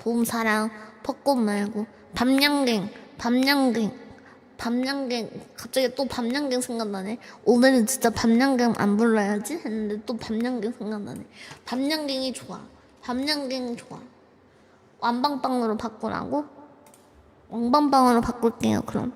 봄사랑 벚꽃 말고 밤양갱 밤양갱 밤양갱. 갑자기 또 밤양갱 생각나네. 오늘은 진짜 밤양갱 안 불러야지? 했는데 또 밤양갱 생각나네. 밤양갱이 좋아. 밤양갱 좋아. 완방빵으로 바꾸라고? 왕방빵으로 바꿀게요 그럼.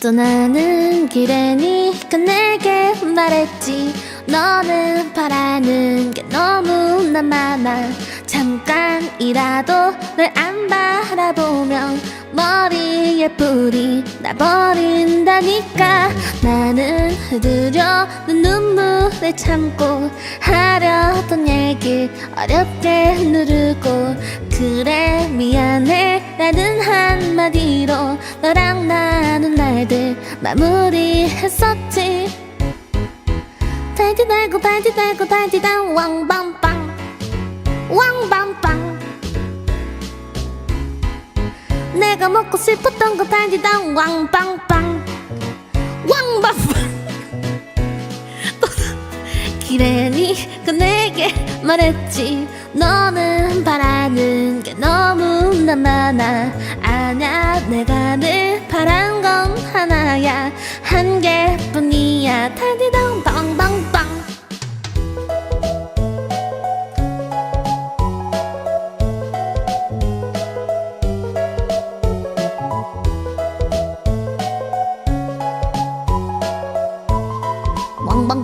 떠나는 길에 네가 내게 말했지 너는 바라는 게 너무나 많아. 잠깐이라도 널 안 바라보면 머리에 뿔이 나버린다니까. 나는 흐드려는 눈물을 참고 하려던 얘기 어렵게 누르고 그래 미안해. 라는 한마디로 너랑 나눈 날들 마무리했었지 달디 달고 달디 달고 달디당 왕밤빵. 왕밤빵. 내가 먹고 싶었던 거 달디당 왕빵빵. 왕밤빵. 길에 네가 내게 말했지. 너는 바라는 게 너무나 많아. 아냐 내가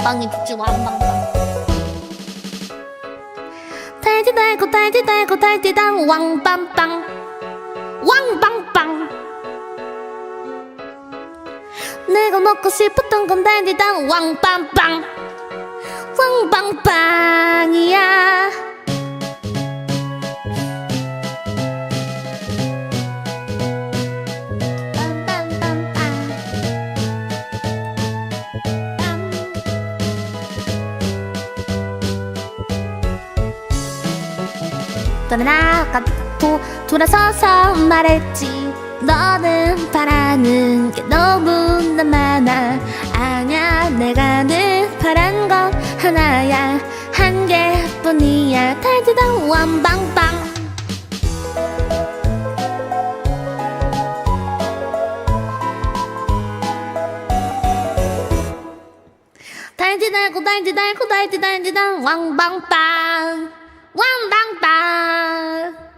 왕방빵이 좋지 왕방빵 달디 달고 달디 달고 달디당 왕빵빵. 왕빵빵. 내가 먹고 싶었던 건 달디당 왕빵빵. 왕빵빵 떠나가고 돌아서서 말했지. 너는 바라는 게 너무나 많아. 아냐 내가 늘 바란 건 하나야. 한 개뿐이야. 달디당 완방빵. 달디 달고 달디 달고 달디 달디당 왕방빵 왕방빵